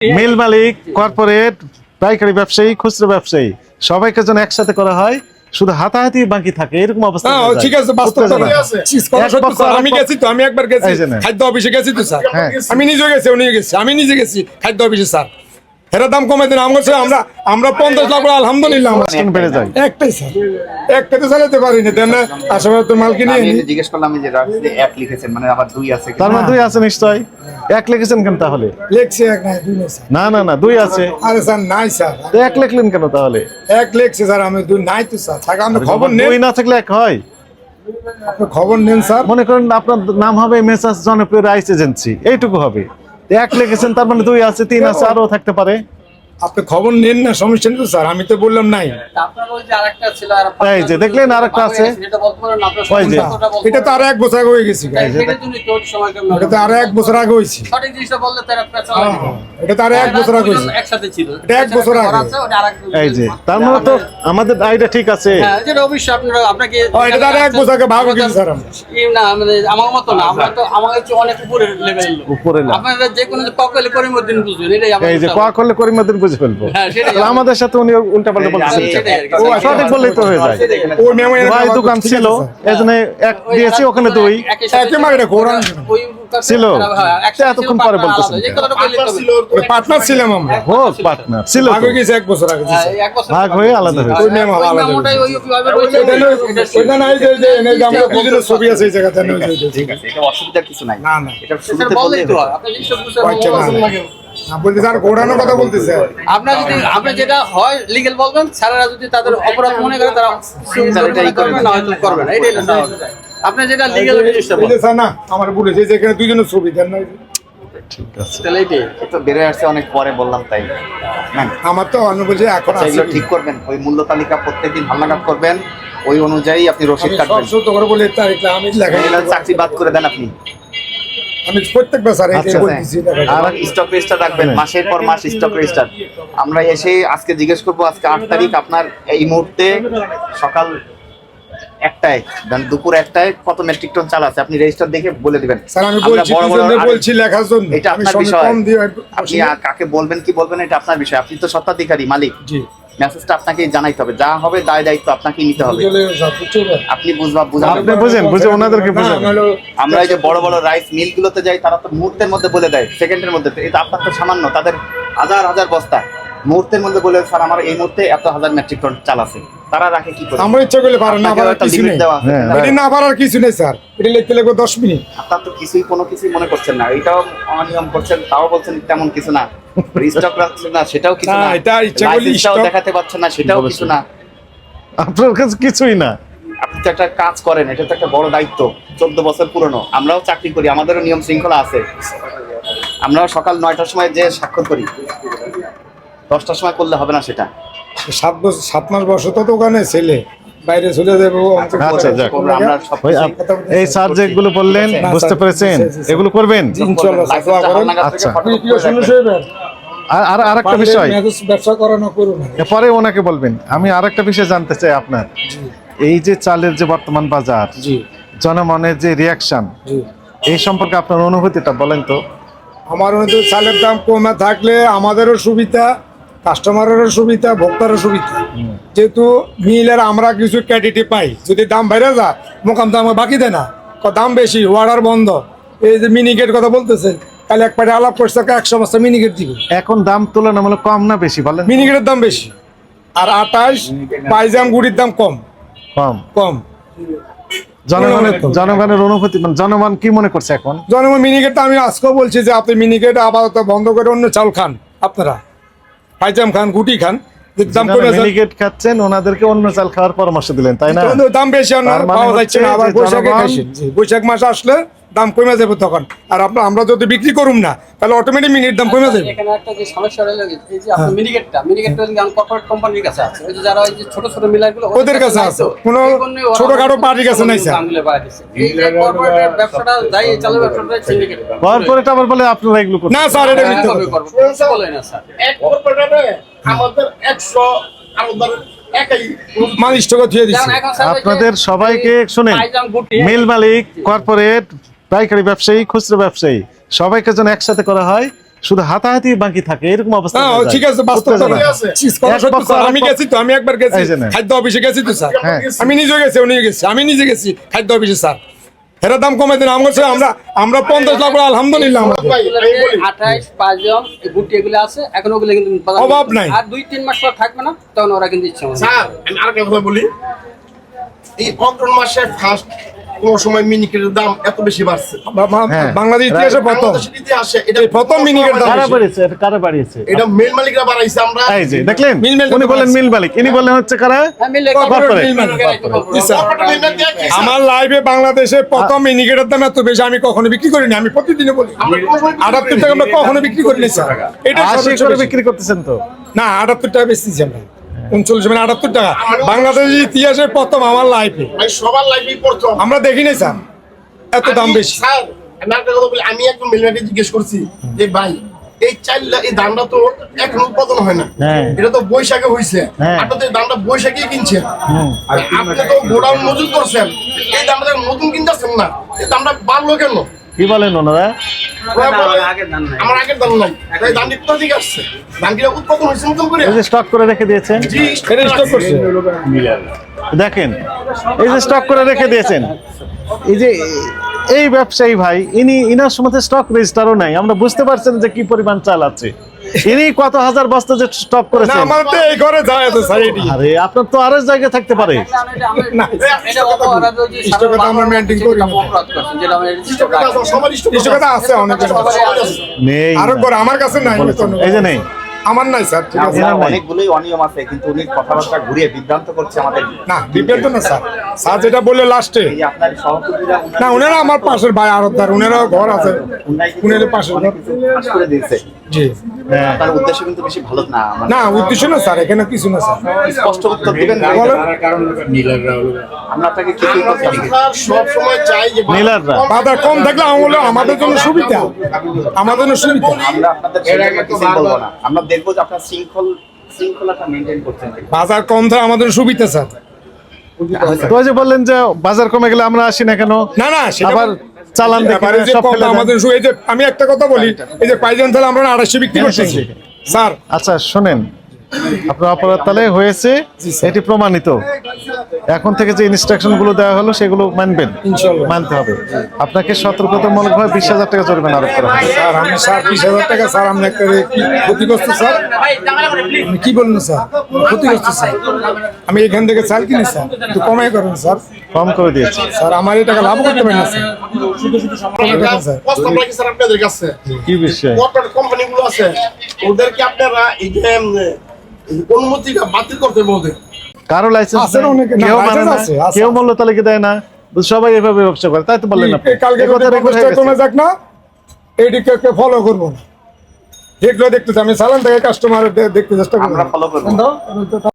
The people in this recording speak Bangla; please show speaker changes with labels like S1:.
S1: মিল মালিক কর্পোরেট পাইকারি ব্যবসায়ী খুচরো ব্যবসায়ী সবাইকে যেন একসাথে করা হয় শুধু হাতাহাতি বাকি থাকে এরকম অবস্থা।
S2: ঠিক আছে আমি গেছি তো আমি একবার গেছি। খাদ্য অফিসে গেছি তো স্যার।
S1: হ্যাঁ।
S2: আমি নিজে গেছি উনি গেছি। আমি নিজে গেছি খাদ্য অফিসে স্যার। এরা দাম কমাই দেন। আমার আমরা আমরা পঞ্চাশ লাখ করে আলহামদুলিল্লাহ
S1: বেড়ে যায়।
S2: একটাই স্যার। একটাতে চালাতে পারি না দেন না আশেপাশে তো মাল কিনে
S3: জিজ্ঞেস করলাম যে এক লিখেছেন মানে আবার দুই আছে
S1: তার মানে দুই আছে নিশ্চয়। এক লিখেছেন কেন তাহলে?
S2: লেখছে এক নাই দুই নেই
S1: না না না দুই আছে।
S2: আরে স্যার নাই স্যার।
S1: তো এক লিখলেন কেন তাহলে?
S2: এক লেখছে স্যার আমি দুই নাই তো স্যার। থাকে আপনি খবর নেন।
S1: দুই না থাকলে এক হয়।
S2: আপনি খবর নেন স্যার।
S1: মনে করেন আপনার নাম হবে মেসাজ জনপ্রিয় রাইস এজেন্সি এইটুকু হবে। এক লেগেছেন তার মানে দুই আছে তিন আছে আরও থাকতে পারে।
S2: আপনি খবর নেন না সমস্যা নেই তো স্যার আমি তো বললাম নাই।
S4: যে আরেকটা আর
S1: এই যে দেখলেন আরেকটা আছে।
S2: এটা তো আরও এক বছর আগে হয়ে গেছি এটা তো আরও এক বছর আগে হয়েছে।
S4: একটা চালা দিবে
S2: এটা তো আরও এক বছর আগে হয়েছে। এটা এক বছর আগে।
S4: আছে, ওটা আরেক
S1: এই যে তার মানে তো আমাদের আইডিয়া ঠিক আছে।
S4: হ্যাঁ যেটা অবশ্যই আপনারা আপনাকে
S2: এটা তো আরও এক বছর আগে ভাগ হয়ে স্যার।
S4: না মানে আমার মতো না আমরা তো আমার হচ্ছে অনেক উপরের লেভেলের
S1: উপরে না।
S4: আপনারা যে কোনো করিমউদ্দিন বুঝবেন এটাই
S1: এই যে বুঝে ফেলব।
S4: হ্যাঁ,
S1: আমাদের সাথে উনি উল্টা পাল্টা বলছেন।
S2: ও, আচ্ছা,
S1: সঠিক বললেই তো হয়ে যায়।
S2: এর
S1: ভাই দোকান ছিল।
S2: স্যার।
S1: এই জন্য এক দিয়েছি ওখানে
S4: এলাকাগুলো
S1: দুই। ছিল।
S4: হ্যাঁ,
S1: এতক্ষণ পরে বলতেছেন।
S2: ওই পার্টনার ছিলাম আমরা।
S1: হোক পার্টনার ছিল।
S2: ভাগ হয়ে গেছে এক বছর আগে
S4: হ্যাঁ, এই এক বছর
S1: ভাগ হয়ে আলাদা হয়েছে।
S2: ওই মেমো আলাদা
S4: ওই
S2: ওইটা নাই যে এনে আমরা দুজনের ছবি আছে এই জায়গাতে
S3: ঠিক আছে। এটা অসুবিধার কিছু নাই।
S2: না না।
S3: এটা শুরুতে
S4: বললেই তো আপনি জিনিসটা বুঝতে আপনার যদি আপনি যেটা হয় লিগেল বলবেন স্যারেরা যদি তাদের অপরাধ মনে করে তারা করবে না হয়তো করবে না। এটাই আপনি যেটা লিগেল জিনিসটা
S2: এই
S4: বলেন
S2: যে স্যার না আমার বলেছে যে এখানে দুজনের ছবি দেন না।
S1: ঠিক আছে।
S4: তাহলে এটাই
S3: তো বেড়ে আসছে অনেক পরে বললাম তাই। না
S2: আমার তো এখন
S3: আচ্ছা, ঠিক করবেন ওই মূল্য তালিকা প্রত্যেকদিন হালনাগাদ করবেন ওই অনুযায়ী আপনি রসিদ কাটবেন।
S2: সত্য করে বলে তারিখ আমি লেখা
S3: চাকরি বাদ করে দেন আপনি।
S2: আমি প্রত্যেকবার স্যার
S1: আচ্ছা,
S2: বলতেছি
S3: আর স্টক রেজিস্টার রাখবেন মাসের পর মাস স্টক রেজিস্টার আমরা এসে আজকে জিজ্ঞেস করব আজকে আট তারিখ আপনার এই মুহূর্তে সকাল একটায় মানে দুপুর একটায় কত মেট্রিক টন চাল আছে? আপনি রেজিস্টার দেখে বলে দিবেন।
S2: স্যার আমি বলছি বলছি লেখার জন্য?
S3: এটা আপনার বিষয়। আপনি কাকে বলবেন কি বলবেন এটা আপনার বিষয়। আপনি তো সত্ত্বাধিকারী মালিক।
S2: জি।
S3: মেসেজটা আপনাকে জানাইতে হবে। যা হবে দায় দায়িত্ব আপনাকেই নিতে হবে? আপনি বুঝবা বুঝাবেন
S1: আপনি বুঝেন বুঝে ওনাদেরকে বুঝেন
S3: আমরা এই যে বড় বড় রাইস মিলগুলোতে যাই তারা তো মুহূর্তের মধ্যে বলে দেয় সেকেন্ডের মধ্যে। এটা আপনার তো সামান্য তাদের হাজার হাজার বস্তা। মুহূর্তের মধ্যে বলে স্যার আমার এই মুহূর্তে এত হাজার মেট্রিক টন চাল আছে। তারা রাখে কি করে?
S2: আমার ইচ্ছা করলে পারেন না পারার কিছু নেই।
S1: হ্যাঁ,
S2: এটা না পারার কিছু নেই স্যার। এটা লিখতে লাগবে দশ মিনিট।
S3: আপনার তো কিছুই কোনো কিছুই মনে করছেন না। এটাও অনিয়ম করছেন তাও বলছেন তেমন কিছু না। স্টক রাখছেন না সেটাও কিছু
S2: না, এটা ইচ্ছা করলে
S3: দেখাতে পারছেন না সেটাও কিছু না।
S1: আপনার কাছে কিছুই না।
S3: আপনি তো একটা কাজ করেন এটা তো একটা বড় দায়িত্ব। চোদ্দ বছর পুরনো। আমরাও চাকরি করি আমাদেরও নিয়ম শৃঙ্খলা আছে। আমরাও সকাল নয়টার সময় যে স্বাক্ষর করি দশটার সময় করলে হবে না সেটা।
S2: সাত বছর সাত মাস বয়স তো দোকানে ছেলে। বাইরে চলে যাব
S1: আচ্ছা, যাক। এই বললেন বুঝতে পেরেছেন। এগুলো করবেন। আচ্ছা। আর আর আরেকটা বিষয়।
S2: করানো করুন
S1: পরে ওনাকে বলবেন আমি আরেকটা বিষয় জানতে চাই আপনার। এই যে চালের যে বর্তমান বাজার জনমনের যে রিয়াকশন এই সম্পর্কে আপনার অনুভূতিটা বলেন তো।
S2: আমার হয় চালের দাম কমে থাকলে আমাদেরও সুবিধা কাস্টমারেরও সুবিধা ভোক্তারও সুবিধা। যেহেতু মিলের আমরা কিছু ক্যাডিটি পাই যদি দাম বেড়ে যায় মোকাম দাম বাকি দেয় না। দাম বেশি অর্ডার বন্ধ। এই যে মিনিকেট কথা বলতেছে তাহলে এক পাটে আলাপ করছে কা একশো বস্তা মিনিকেট দিবে।
S1: এখন দাম তুলনামূলক কম না বেশি বলেন?
S2: মিনিকেটের দাম বেশি। আর আটাশ পাইজাম গুড়ির দাম কম।
S1: কম।
S2: কম।
S1: জনগণের জনগণের অনুভূতি মানে জনগণ কি মনে করছে এখন?
S2: জনগণ মিনিকেটটা আমি আজকেও বলছি যে আপনি মিনিকেট আপাতত বন্ধ করে অন্য চাল খান আপনারা। পাইজাম খান গুটি খান দাম কমে
S1: মিনিকেট খাচ্ছেন ওনাদেরকে অন্য চাল খাওয়ার পরামর্শ দিলেন তাই না?
S2: দাম বেশি আর
S1: মানে
S2: পাওয়া যাচ্ছে না আবার বৈশাখে খাইছেন। বৈশাখ মাস আসলে দাম কমে যাবে তখন। আর আপনার আমরা যদি বিক্রি করুম না তাহলে অটোমেটিক মিনিট দাম কমে যাবে।
S4: এখানে একটা যে সমস্যা রয়ে গেছে এই যে আপনার মিনিকেটটা মিনিকেটটা কর্পোরেট কোম্পানির কাছে আছে। ওই যে যারা ওই যে ছোট ছোট মিলারগুলো
S2: ওদের কাছে আছে। কোনো ছোটখাটো পার্টির কাছে নাই, স্যার।
S4: এই যে কর্পোরেটের ব্যবসাটা যাই চালের ব্যবসাটা সিন্ডিকেট
S1: কর্পোরেট আবার বলে আপনারা এগুলো করছেন
S2: না স্যার এটা মিথ্যা
S4: বলে না স্যার।
S5: এক কর্পোরেটরে আমাদের একশো আমাদের
S1: আপনাদের সবাইকে শুনেন মিল মালিক কর্পোরেট পাইকারি ব্যবসায়ী খুচরো ব্যবসায়ী সবাইকে যেন একসাথে করা হয় শুধু হাতাহাতি বাকি থাকে এরকম অবস্থা।
S2: ঠিক আছে আমি গেছি তো আমি একবার গেছি। খাদ্য অফিসে গেছি তো স্যার।
S1: হ্যাঁ।
S2: আমি নিজে গেছি উনিও গেছি। আমি নিজে গেছি খাদ্য অফিসে স্যার। এরা দাম কমে দিন আমার আমরা আমরা পঞ্চাশ লাখ করে আলহামদুলিল্লাহ আমাদের
S5: ভাই আমি
S4: আঠাইশ পাঁচজন গুটি এগুলো আছে এখন ওগুলো কিন্তু
S2: অভাব নাই।
S4: আর দুই তিন মাস পর থাকবে না তখন ওরা কিন্তু ইচ্ছা
S5: স্যার আমি আরেকটা কথা বলি। এই অগ্রহণ মাসে ফার্স্ট কোন সময় মিনিকেটের দাম এত বেশি বাড়ছে।
S1: হ্যাঁ।
S2: বাংলাদেশ ইতিহাসে প্রথম।
S5: বাংলাদেশের ইতিহাসে এটা
S2: প্রথম মিনিকেট দাম
S1: কারা বাড়িয়েছে? এটা কারা বাড়িয়েছে?
S5: এটা মেল মালিকরা বাড়াইছে আমরা
S1: এই যে দেখলেন?
S2: মিল মালিক
S1: উনি
S2: বাড়ছে।
S1: মিল মালিক। ইনি বললেন হচ্ছে কারা?
S4: হ্যাঁ, মিলে
S2: corporate
S4: corporate
S2: mill
S4: mill
S2: মানে।
S4: corporate।
S2: জি, স্যার।
S5: corporate mill দিয়ে কি, স্যার?
S2: আমার লাইভে বাংলাদেশে প্রথম মিনিকেটের দাম এত বেশি আমি কখনো বিক্রি করিনি আমি প্রতিদিনই বলি। আটাত্তর টাকা আমরা কখনো বিক্রি করিনি স্যার। এটা
S1: বিক্রি করতেছেন তো?
S2: না আটাত্তর টাকা বেশি আমরা। উনচল্লিশ মানে আটাত্তর টাকা। বাংলাদেশের ইতিহাসে প্রথম আমার লাইফে
S5: ভাই সবার লাইফেই প্রথম।
S2: আমরা দেখি নাই স্যার। এত দাম বেশি।
S5: আমি কথা বলি আমি একজন মিলনাকে জিজ্ঞেস করছি যে ভাই এই চাল এই ধানটা তো এখন উৎপাদন হয় না।
S1: হ্যাঁ।
S5: এটা তো বৈশাখে হইছে।
S1: হ্যাঁ।
S5: তো এই ধানটা বৈশাখেই কিনছেন। আপনি তো গোডাউন মজুত করছেন। এই দামটা তো নতুন কিনতেছেন না। এই দামটা বাড়লো কেন?
S1: কি বলেন ওনারা? স্টক করে। রেখে দিয়েছেন?
S5: জি
S2: এটা স্টক করছে।
S1: দেখেন এই যে স্টক করে রেখে দিয়েছেন। এই যে এই ব্যবসায়ী ভাই ইনি ইনার সময় স্টক রেজিস্টারও নাই। আমরা বুঝতে পারছেন যে কি পরিমাণ চাল আছে। ইনি কত হাজার বস্তা যে স্টপ
S2: না
S1: করেছেন
S2: আমার তো এই ঘরে যায় তো সাইডি।
S1: আরে আপনার তো আরও জায়গায় থাকতে পারে।
S2: না,
S4: এটা যে
S2: আমরা করি
S4: যেটা
S5: আছে,
S2: কিছু কথা আছে অনেক
S1: নেই।
S2: আরও করে আমার কাছে নাই
S1: বলেছেন। এই যে নেই।
S2: আমার নাই স্যার। ঠিক আছে।
S3: অনেকগুলোই অনিয়ম আছে কিন্তু উনি কথাবার্তা ঘুরিয়ে বিভ্রান্ত করছে আমাদের
S2: না বিভ্রান্ত না স্যার। স্যার যেটা বললে লাস্টে।
S3: আপনার সহযোগীরা
S2: না উনারা আমার পাশের ভাই আরতদার উনারাও ঘর আছে। উনাদের পাশের ঘর।
S3: করে দিয়েছে।
S2: জি।
S1: হ্যাঁ।
S3: আপনার উদ্দেশ্য কিন্তু বেশি ভালো না
S2: না উদ্দেশ্য না স্যার এখানে কিছু না স্যার।
S3: স্পষ্ট উত্তর দিবেন আমরা আপনাকে
S5: সব সময় চাই যে
S2: কম থাকলে আমলে আমাদের জন্য সুবিধা। আমাদের জন্য সুবিধা।
S3: আমরা আপনাদের বলব না। আমরা দেখব যে আপনার শৃঙ্খল শৃঙ্খলাটা মেনটেন করছেন
S2: বাজার কম ধরে আমাদের সুবিধা স্যার।
S1: তো যে বললেন যে বাজার কমে গেলে আমরা আসি না কেন?
S2: না না
S1: আবার চালান।
S2: আমাদের সু- এই যে আমি একটা কথা বলি এই যে পাইজন তাহলে আমরা আড়াইশো বিক্রি
S1: হ্যাঁ,
S2: করতেছি। স্যার।
S1: আচ্ছা শোনেন আপনার অপরাধ তাহলে হয়েছে এটি প্রমাণিত। এখন থেকে যে ইনস্ট্রাকশনগুলো দেওয়া হলো সেগুলো মানবেন মানতে হবে। আপনাকে সতর্কতামূলক ভাবে বিশ হাজার টাকা জরিমানা আরোপ করা হবে
S2: স্যার আমি স্যার বিশ হাজার টাকা স্যার আমি একটা ক্ষতিগ্রস্ত স্যার। কি বলুন স্যার? ক্ষতিগ্রস্ত স্যার। আমি এখান থেকে চাল কিনি স্যার। একটু কমাই করেন স্যার।
S1: কম করে দিয়েছে।
S2: স্যার আমার এই টাকা লাভ করতে পারেন না স্যার।
S1: কি বিষয়?
S5: কোম্পানিগুলো আছে? ওদেরকে আপনারা এই যে অনুমতিটা বাতিল করতে বলতে।
S1: কারও লাইসেন্স
S2: আছে না অনেকে,
S1: কেউ মানে না কেউ মূল্য তালিকা দেয় না সবাই এভাবে ব্যবসা করে তাই তো বললেন আপনি।
S2: এই কালকে
S1: কথা
S2: কমে যাক না এইদিকে ফলো করব না। দেখল দেখতেছি আমি সালান থেকে কাস্টমার দেখতে চেষ্টা করব।
S3: আমরা ফলো করব।